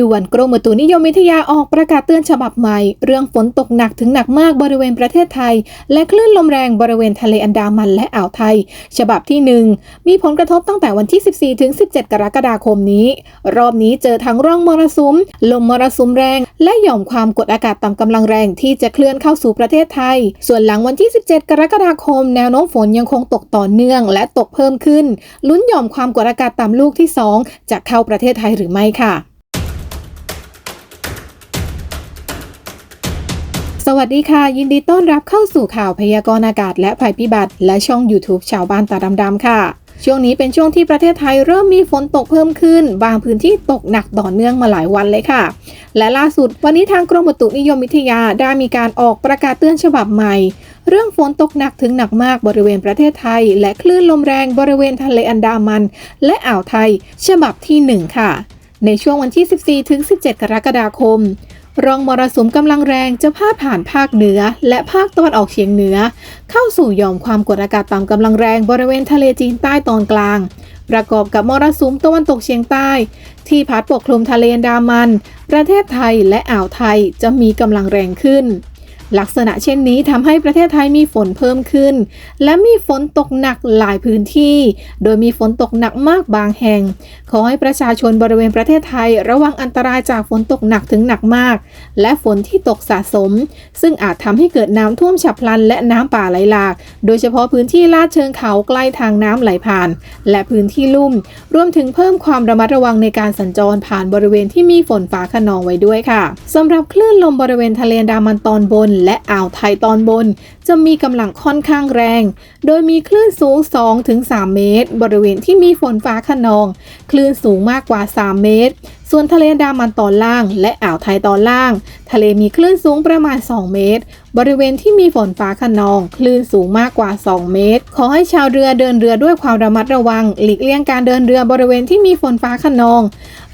ด่วนกรมอุตุนิยมวิทยาออกประกาศเตือนฉบับใหม่ เรื่องฝนตกหนักถึงหนักมากบริเวณประเทศไทย และคลื่นลมแรงบริเวณทะเลอันดามันและอ่าวไทย ฉบับที่ 1 มีผลกระทบตั้งแต่วันที่ 14 ถึง 17 กรกฎาคมนี้ รอบนี้เจอทั้งร่องมรสุม ลมมรสุมแรง และหย่อมความกดอากาศต่ำกำลังแรงที่จะเคลื่อนเข้าสู่ประเทศไทย ส่วนหลังวันที่ 17 กรกฎาคม แนวโน้มฝนยังคงตกต่อเนื่อง และตกเพิ่มขึ้น ลุ้นหย่อมความกดอากาศต่ำลูกที่ 2 จะเข้าประเทศไทยหรือไม่ค่ะ วัสดีค่ะ ยินดีต้อนรับเข้าสู่ข่าวพยากรณ์อากาศและภัยพิบัติและช่อง YouTube ชาวบ้านตาดำๆค่ะ ช่วงนี้เป็นช่วงที่ประเทศไทยเริ่มมีฝนตกเพิ่มขึ้น บางพื้นที่ตกหนักต่อเนื่องมาหลายวันเลยค่ะ และล่าสุดวันนี้ทางกรมอุตุนิยมวิทยาได้มีการออกประกาศเตือนฉบับใหม่ เรื่องฝนตกหนักถึงหนักมากบริเวณประเทศไทย และคลื่นลมแรงบริเวณทะเลอันดามัน และอ่าวไทย ฉบับที่ 1 ค่ะ ในช่วงวันที่ 14ถึง17 กรกฎาคม ร่องมรสุมกำลังแรงจะพาดผ่านภาคเหนือ และภาคตะวันออกเฉียงเหนือ เข้าสู่หย่อมความกดอากาศต่ำกำลังแรงบริเวณทะเลจีนใต้ตอนกลาง ประกอบกับมรสุมตะวันตกเฉียงใต้ ที่พัดปกคลุมทะเลดามัน ประเทศไทยและอ่าวไทยจะมีกำลังแรงขึ้น ลักษณะเช่นนี้ทำให้ประเทศไทยมีฝนเพิ่มขึ้น และมีฝนตกหนักหลายพื้นที่ โดยมีฝนตกหนักมากบางแห่ง ขอให้ประชาชนบริเวณประเทศไทย ระวังอันตรายจากฝนตกหนักถึงหนักมาก และฝนที่ตกสะสม ซึ่งอาจทำให้เกิดน้ำท่วมฉับพลันและน้ำป่าไหลหลาก โดยเฉพาะพื้นที่ลาดเชิงเขาใกล้ทางน้ำไหลผ่าน และพื้นที่ลุ่ม รวมถึงเพิ่มความระมัดระวังในการสัญจรผ่านบริเวณที่มีฝนฟ้าขนองไว้ด้วยค่ะสำหรับคลื่นลมบริเวณทะเลดามันตอนบนและอ่าวไทยตอนบน จะมีกำลังค่อนข้างแรง โดยมีคลื่นสูง 2-3 เมตร บริเวณที่มีฝนฟ้าขนอง คลื่นสูงมากกว่า 3 เมตร ส่วนทะเลดามันตอนล่าง และอ่าวไทยตอนล่าง ทะเลมีคลื่นสูงประมาณ 2 เมตร บริเวณที่มีฝนฟ้าขนอง คลื่นสูงมากกว่า 2 เมตร ขอให้ชาวเรือเดินเรือด้วยความระมัดระวัง หลีกเลี่ยงการเดินเรือบริเวณที่มีฝนฟ้าขนอง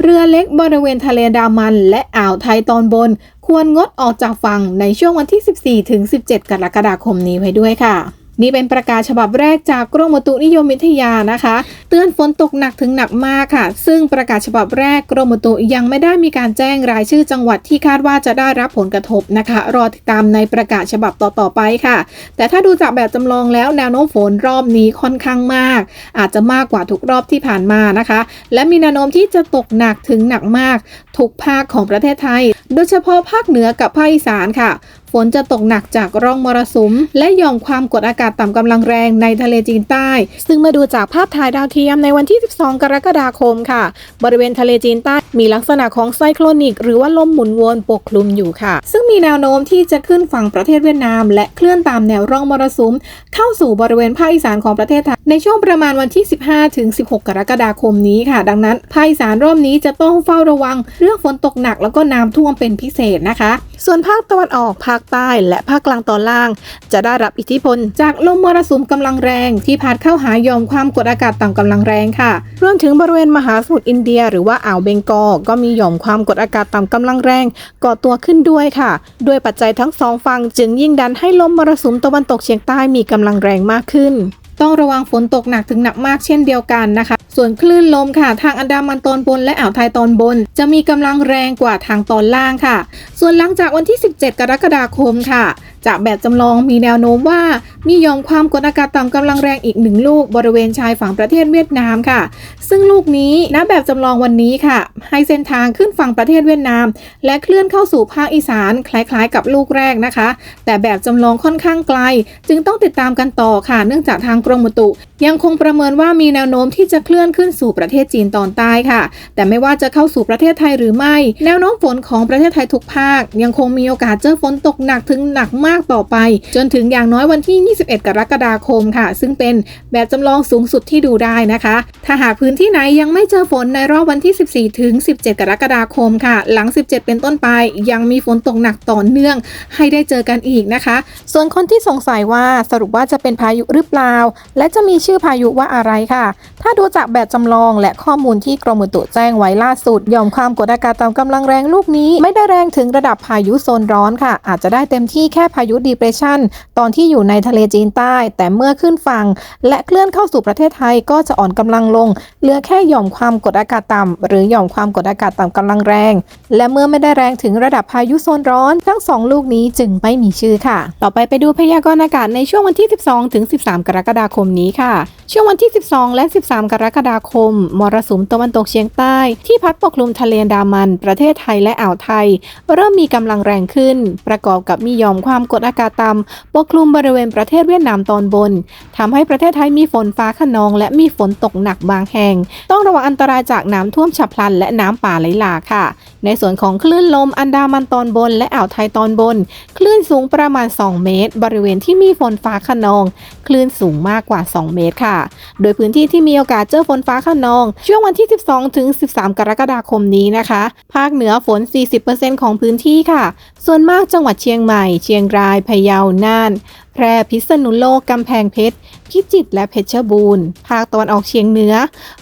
เรือเล็กบริเวณทะเลดามัน และอ่าวไทยตอนบน ควรงดออกจากฝั่งในช่วงวันที่ 14ถึง17 กรกฎาคมนี้ไว้ด้วยค่ะ นี่เป็นประกาศฉบับแรกจากกรมอุตุนิยมวิทยานะคะ เตือนฝนตกหนักถึงหนักมากค่ะ ซึ่งประกาศฉบับแรกกรมอุตุยังไม่ได้มีการแจ้งรายชื่อจังหวัดที่คาดว่าจะได้รับผลกระทบนะคะ รอติดตามในประกาศฉบับต่อๆไปค่ะ แต่ถ้าดูจากแบบจำลองแล้วแนวโน้มฝนรอบนี้ค่อนข้างมาก อาจจะมากกว่าทุกรอบที่ผ่านมานะคะ และมีแนวโน้มที่จะตกหนักถึงหนักมากทุกภาคของประเทศไทย โดยเฉพาะภาคเหนือกับภาคอีสานค่ะฝนจะตกหนักจากร่องมรสุม และหย่อมความกดอากาศต่ำกำลังแรงในทะเลจีนใต้ ซึ่งมาดูจากภาพถ่ายดาวเทียมในวันที่ 12 กรกฎาคมค่ะ บริเวณทะเลจีนใต้มีลักษณะของไซโคลนิก หรือว่าลมหมุนวนปกคลุมอยู่ค่ะ ซึ่งมีแนวโน้มที่จะขึ้นฝั่งประเทศเวียดนาม และเคลื่อนตามแนวร่องมรสุม เข้าสู่บริเวณภาคอีสานของประเทศไทยในช่วงประมาณวันที่ 15 ถึง 16 กรกฎาคมนี้ค่ะ ดังนั้นภาคอีสานรอบนี้จะต้องเฝ้าระวัง เรื่องฝนตกหนักแล้วก็น้ำท่วมเป็นพิเศษนะคะ ส่วนภาคตะวันออกภาคใต้และภาคกลางตอนล่าง จะได้รับอิทธิพล จากลมมรสุมกำลังแรงที่พัดเข้าหาย่อมความกดอากาศต่ำกำลังแรงค่ะรวมถึงบริเวณมหาสมุทรอินเดีย หรือว่าอ่าวเบงกอลก็มีหย่อมความกดอากาศต่ำกำลังแรงก่อตัวขึ้นด้วยค่ะ ด้วยปัจจัยทั้งสองฝั่งจึงยิ่งดันให้ลมมรสุมตะวันตกเฉียงใต้มีกำลังแรงมากขึ้น ต้องระวังฝนตกหนักถึงหนักมากเช่นเดียวกันนะคะ ส่วนคลื่นลมค่ะ ทางอันดามันตอนบนและอ่าวไทยตอนบน จะมีกำลังแรงกว่าทางตอนล่างค่ะ ส่วนหลังจากวันที่ 17 กรกฎาคมค่ะ จากแบบจำลองมีแนวโน้มว่ามียอมความกดอากาศต่ำกำลังแรงอีกหนึ่งลูกบริเวณชายฝั่งประเทศเวียดนามค่ะ ซึ่งลูกนี้ณแบบจำลองวันนี้ค่ะ ให้เส้นทางขึ้นฝั่งประเทศเวียดนาม และเคลื่อนเข้าสู่ภาคอีสานคล้ายๆ กับลูกแรกนะคะ แต่แบบจำลองค่อนข้างไกล จึงต้องติดตามกันต่อค่ะ เนื่องจากทางกรมอุตุยังคงประเมินว่ามีแนวโน้มที่จะเคลื่อนขึ้นสู่ประเทศจีนตอนใต้ค่ะ แต่ไม่ว่าจะเข้าสู่ประเทศไทยหรือไม่ แนวโน้มฝนของประเทศไทยทุกภาค ยังคงมีโอกาสเจอฝนตกหนักถึงหนักมากต่อไป จนถึงอย่างน้อยวันที่ 21 กรกฎาคมค่ะ ซึ่งเป็นแบบจำลองสูงสุดที่ดูได้นะคะ ถ้าหากพื้นที่ไหนยังไม่เจอฝนในรอบวันที่ 14 ถึง 17 กรกฎาคมค่ะ หลัง 17 เป็นต้นไป ยังมีฝนตกหนักต่อเนื่อง ให้ได้เจอกันอีกนะคะ ส่วนคนที่สงสัยว่าสรุปว่าจะเป็นพายุหรือเปล่า และจะมีชื่อพายุว่าอะไรค่ะ ถ้าดูจากแบบจำลองและข้อมูลที่กรมอุตุแจ้งไว้ล่าสุดยอมความกดอากาศต่ำกำลังแรงลูกนี้ ไม่ได้แรงถึงระดับพายุโซนร้อนค่ะ อาจจะได้เต็มที่แค่พายุดีเพรสชันตอนที่อยู่ในทะเลจีนใต้ แต่เมื่อขึ้นฝั่งและเคลื่อนเข้าสู่ประเทศไทยก็จะอ่อนกำลังลง เหลือแค่หย่อมความกดอากาศต่ำหรือหย่อมความกดอากาศต่ำกำลังแรง และเมื่อไม่ได้แรงถึงระดับพายุโซนร้อน ทั้งสองลูกนี้จึงไม่มีชื่อค่ะ ต่อไปไปดูพยากรณ์อากาศในช่วงวันที่ 12 ถึง 13 กรกฎาคมนี้ค่ะ ช่วงวันที่ 12 และ 13 กรกฎาคม มรสุมตะวันตกเฉียงใต้ ที่พัดปกคลุมทะเลดามัน ประเทศไทยและอ่าวไทย เริ่มมีกำลังแรงขึ้น ประกอบกับมียอมความกดอากาศต่ำปกคลุมบริเวณประเทศเวียดนามตอนบนทำให้ประเทศไทยมีฝนฟ้าขนอง และมีฝนตกหนักบางแห่ง ต้องระวังอันตรายจากน้ำท่วมฉับพลันและน้ำป่าไหลหลากค่ะ ในส่วนของคลื่นลมอันดามันตอนบน และอ่าวไทยตอนบน คลื่นสูงประมาณ 2 เมตร บริเวณที่มีฝนฟ้าขนอง คลื่นสูงมากกว่า 2 เมตรค่ะ โดยพื้นที่ที่มีโอกาสเจอฝนฟ้าขนอง ช่วงวันที่ 12 ถึง 13 กรกฎาคมนี้นะคะ ภาคเหนือฝน 40%ของพื้นที่ค่ะ ส่วนมากจังหวัดเชียงใหม่ เชียงราย พะเยา น่าน แพร่ พิษณุโลก กำแพงเพชร พิจิตรและเพชรบูรณ์ ภาคตะวันออกเฉียงเหนือ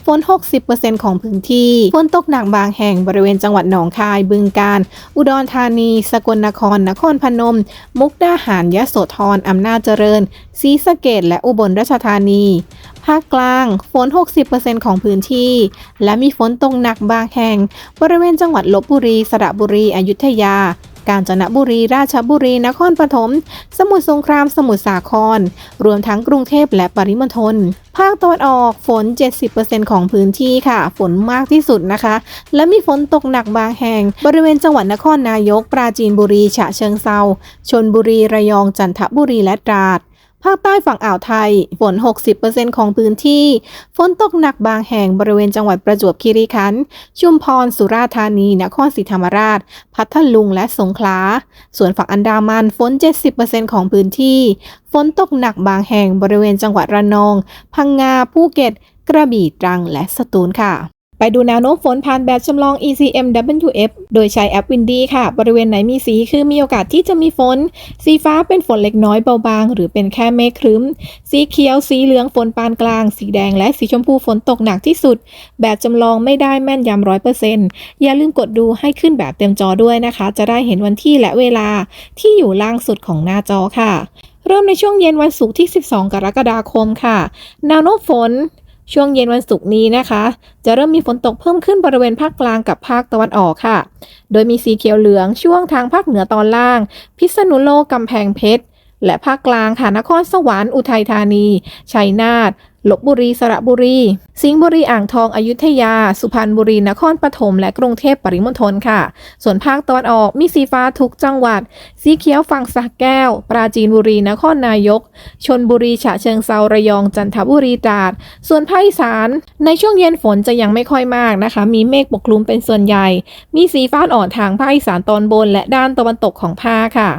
ฝน 60%ของพื้นที่ ฝนตกหนักบางแห่งบริเวณจังหวัดหนองคาย บึงกาฬ อุดรธานี สกลนคร นครพนม มุกดาหารยโสธร อำนาจเจริญ ศรีสะเกดและอุบลราชธานี ภาคกลาง ฝน 60%ของพื้นที่ และมีฝนตกหนักบางแห่ง บริเวณจังหวัดลบบุรี สระบุรี อยุธยา กาญจนบุรี ราชบุรี นครปฐม สมุทรสงคราม สมุทรสาคร รวมทั้งกรุงเทพและปริมณฑล ภาคตะวันออกฝน 70%ของพื้นที่ค่ะ ฝนมากที่สุดนะคะ และมีฝนตกหนักบางแห่ง บริเวณจังหวัดนครนายก ปราจีนบุรี ฉะเชิงเซา ชนบุรี ระยอง จันทบุรี และตราด ภาคใต้ฝั่งอ่าวไทย ฝน 60%ของพื้นที่ ฝนตกหนักบางแห่งบริเวณจังหวัดประจวบคีรีขันธ์ ชุมพร สุราษฎร์ธานี นครศรีธรรมราช พัทลุง และสงขลา ส่วนฝั่งอันดามัน ฝน 70%ของพื้นที่ ฝนตกหนักบางแห่งบริเวณจังหวัดระนอง พังงา ภูเก็ต กระบี่ ตรัง และสตูลค่ะ ไปดูแนวโน้มฝนผ่านแบบจำลอง ECMWF โดยใช้แอป Windy ค่ะ บริเวณไหนมีสีคือมีโอกาสที่จะมีฝน สีฟ้าเป็นฝนเล็กน้อยเบาบาง หรือเป็นแค่เมฆครึ้ม สีเขียว สีเหลืองฝนปานกลาง สีแดงและสีชมพูฝนตกหนักที่สุด แบบจำลองไม่ได้แม่นยำร้อยเปอร์เซ็นต์อย่าลืมกดดูให้ขึ้นแบบเต็มจอด้วยนะคะ จะได้เห็นวันที่และเวลาที่อยู่ล่างสุดของหน้าจอค่ะ เริ่มในช่วงเย็นวันศุกร์ที่ 12 กรกฎาคมค่ะ แนวโน้มฝน ช่วงเย็นวันศุกร์นี้นะคะ จะเริ่มมีฝนตกเพิ่มขึ้นบริเวณภาคกลางกับภาคตะวันออกค่ะ โดยมีสีเขียวเหลืองช่วงทางภาคเหนือตอนล่าง พิษณุโลกกำแพงเพชร และภาคกลางค่ะนครสวรรค์อุทัยธานี ชัยนาท ลบบุรีสระบุรี สิงห์บุรีอ่างทองอยุธยา สุพรรณบุรีนครปฐมและกรุงเทพปริมณฑลค่ะ ส่วนภาคตะวันออกมีสีฟ้าทุกจังหวัด สีเขียวฝั่งสระแก้ว ปราจีนบุรีนครนายก ชนบุรีฉะเชิงเซาระยองจันทบุรีตราดส่วนภาคอีสานในช่วงเย็นฝนจะยังไม่ค่อยมากนะคะ มีเมฆปกคลุมเป็นส่วนใหญ่ มีสีฟ้าอ่อนทางภาคอีสานตอนบนและด้านตะวันตกของภาคค่ะ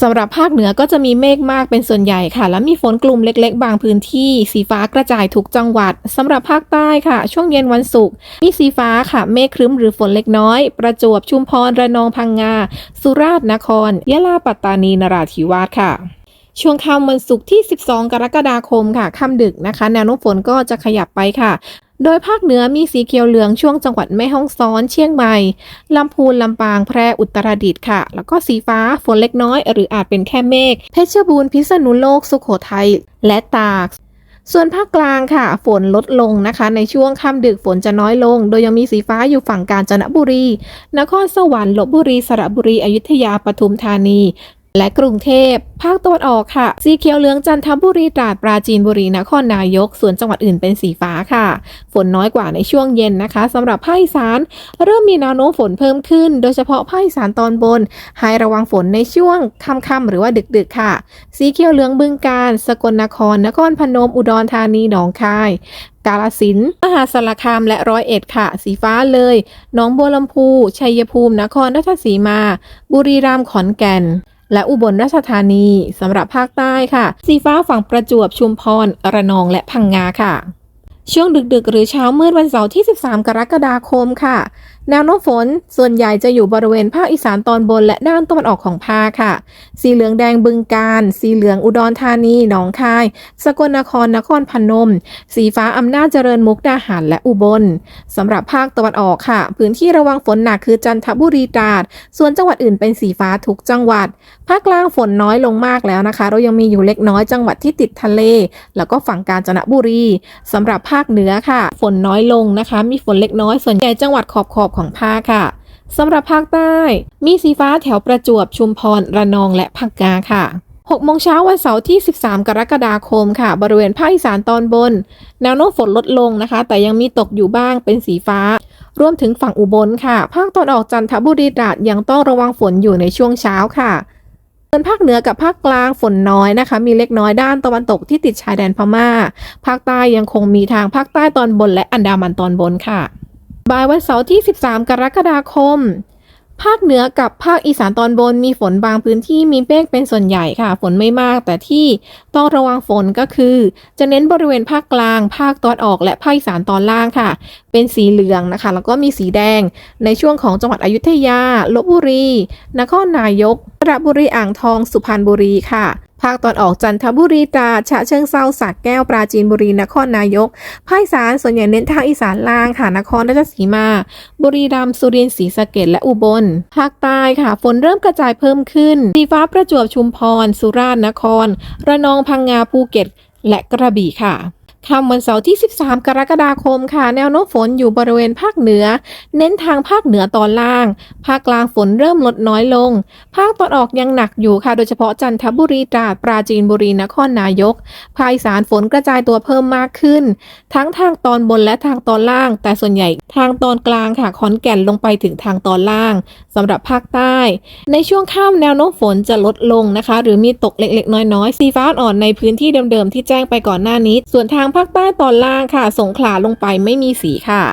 สำหรับภาคเหนือก็จะมีเมฆมากเป็นส่วนใหญ่ค่ะ และมีฝนกลุ่มเล็ก ๆ บางพื้นที่ สีฟ้ากระจายทุกจังหวัดสำหรับภาคใต้ค่ะ ช่วงเย็นวันศุกร์มีสีฟ้าค่ะ เมฆครึ้มหรือฝนเล็กน้อย ประจวบชุมพรระนองพังงา สุราษฎร์นครยะลาปัตตานีนราธิวาสค่ะช่วงค่ำวันศุกร์ที่ 12 กรกฎาคมค่ะค่ำดึกนะคะ แนวโน้มฝนก็จะขยับไปค่ะ โดยภาคเหนือมีสีเขียวเหลืองช่วงจังหวัดแม่ฮ่องสอน เชียงใหม่ ลำพูน ลำปาง แพร่อุตรดิตถ์ค่ะ แล้วก็สีฟ้าฝนเล็กน้อย หรืออาจเป็นแค่เมฆ เพชรบูรณ์ พิษณุโลก สุโขทัย และตาก ส่วนภาคกลางค่ะ ฝนลดลงนะคะ ในช่วงค่ำดึกฝนจะน้อยลง โดยยังมีสีฟ้าอยู่ฝั่งกาญจนบุรี นครสวรรค์ลบบุรี สระบุรี อยุธยา ปทุมธานี และกรุงเทพ ภาคตะวันออกค่ะ สีเขียวเหลืองจันทบุรีตราดปราจีนบุรีนครนายก ส่วนจังหวัดอื่นเป็นสีฟ้าค่ะ ฝนน้อยกว่าในช่วงเย็นนะคะสำหรับภาคอีสานเริ่มมีแนวโน้มฝนเพิ่มขึ้น โดยเฉพาะภาคอีสานตอนบน ให้ระวังฝนในช่วงค่ำๆหรือว่าดึกๆค่ะ สีเขียวเหลืองบึงกาฬสกลนคร นครพนมอุดรธานีหนองคายกาลสินมหาสารคามและร้อยเอ็ดค่ะ สีฟ้าเลยหนองบัวลำพู ชัยภูมิ นครราชสีมา บุรีรัมย์ขอนแก่น และอุบลราชธานีสำหรับภาคใต้ค่ะ สีฟ้าฝั่งประจวบชุมพร ระนองและพังงาค่ะ ช่วงดึกๆ หรือเช้ามืดวันเสาร์ที่ 13 กรกฎาคมค่ะแนวโน้มฝนส่วนใหญ่จะอยู่บริเวณภาคอีสานตอนบนและด้านตะวันออกของภาคค่ะ สีเหลืองแดงบึงการ สีเหลืองอุดรธานี หนองคาย สกลนคร นครพนม สีฟ้าอำนาจเจริญมุกดาหารและอุบลสำหรับภาคตะวันออกค่ะ พื้นที่ระวังฝนหนักคือจันทบุรีตราด ส่วนจังหวัดอื่นเป็นสีฟ้าทุกจังหวัด ภาคกลางฝนน้อยลงมากแล้วนะคะ เรายังมีอยู่เล็กน้อยจังหวัดที่ติดทะเล แล้วก็ฝั่งกาญจนบุรีสำหรับภาคเหนือค่ะ ฝนน้อยลงนะคะ มีฝนเล็กน้อยส่วนใหญ่จังหวัดขอบขอบของภาคค่ะสำหรับภาคใต้ มีสีฟ้าแถวประจวบชุมพรระนองและภาคกลางค่ะ6โมงเช้าวันเสาร์ที่ 13 กรกฎาคมค่ะ บริเวณภาคอีสานตอนบน แนวโน้มฝนลดลงนะคะ แต่ยังมีตกอยู่บ้างเป็นสีฟ้า รวมถึงฝั่งอุบลค่ะ ภาคตอนออกจันทบุรีตราดยังต้องระวังฝนอยู่ในช่วงเช้าค่ะส่วนภาคเหนือกับภาคกลางฝนน้อยนะคะ มีเล็กน้อยด้านตะวันตกที่ติดชายแดนพม่า ภาคใต้ยังคงมีทางภาคใต้ตอนบนและอันดามันตอนบนค่ะ บ่ายวันเสาร์ที่ 13 กรกฎาคม ภาคเหนือกับภาคอีสานตอนบนมีฝนบางพื้นที่มีเมฆเป็นส่วนใหญ่ค่ะ ฝนไม่มาก แต่ที่ต้องระวังฝนก็คือ จะเน้นบริเวณภาคกลาง ภาคตอนออกและภาคอีสานตอนล่างค่ะ เป็นสีเหลืองนะคะ แล้วก็มีสีแดง ในช่วงของจังหวัดอยุธยาลบบุรี นครนายก ระบุรีอ่างทอง สุพรรณบุรีค่ะ ภาคตอนออกจันทบุรีตราฉะเชิงเซาสักแก้วปราจีนบุรีนครนายก ภาคอีสานส่วนใหญ่เน้นทางอีสานล่างค่ะนครราชสีมา บุรีรัมย์สุรินทร์ศรีสะเกดและอุบล ภาคใต้ค่ะ ฝนเริ่มกระจายเพิ่มขึ้นสีฟ้าประจวบชุมพร สุราษฎร์นคร ระนองพังงาภูเก็ต และกระบี่ค่ะ ค่ำวันเสาร์ที่ 13 กรกฎาคมค่ะ แนวโน้มฝนอยู่บริเวณภาคเหนือ เน้นทางภาคเหนือตอนล่าง ภาคกลางฝนเริ่มลดน้อยลง ภาคตอนออกยังหนักอยู่ค่ะ โดยเฉพาะจันทบุรีตราดปราจีนบุรีนครนายก ภาคอีสานฝนกระจายตัวเพิ่มมากขึ้น ทั้งทางตอนบนและทางตอนล่าง แต่ส่วนใหญ่ทางตอนกลางค่ะขอนแก่นลงไปถึงทางตอนล่างสำหรับภาคใต้ ในช่วงค่ำแนวโน้มฝนจะลดลงนะคะ หรือมีตกเล็กๆ น้อยๆสีฟ้าอ่อนในพื้นที่เดิมๆที่แจ้งไปก่อนหน้านี้ ส่วนทางภาคใต้ตอนล่างค่ะ สงขลาลงไปไม่มีสีค่ะ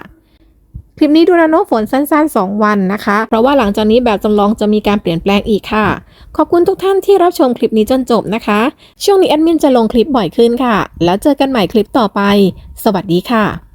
คลิปนี้ดูแนวโน้มฝนสั้นๆ 2 วันนะคะ เพราะว่าหลังจากนี้แบบจำลองจะมีการเปลี่ยนแปลงอีกค่ะ ขอบคุณทุกท่านที่รับชมคลิปนี้จนจบนะคะ ช่วงนี้แอดมินจะลงคลิปบ่อยขึ้นค่ะ แล้วเจอกันใหม่คลิปต่อไป สวัสดีค่ะ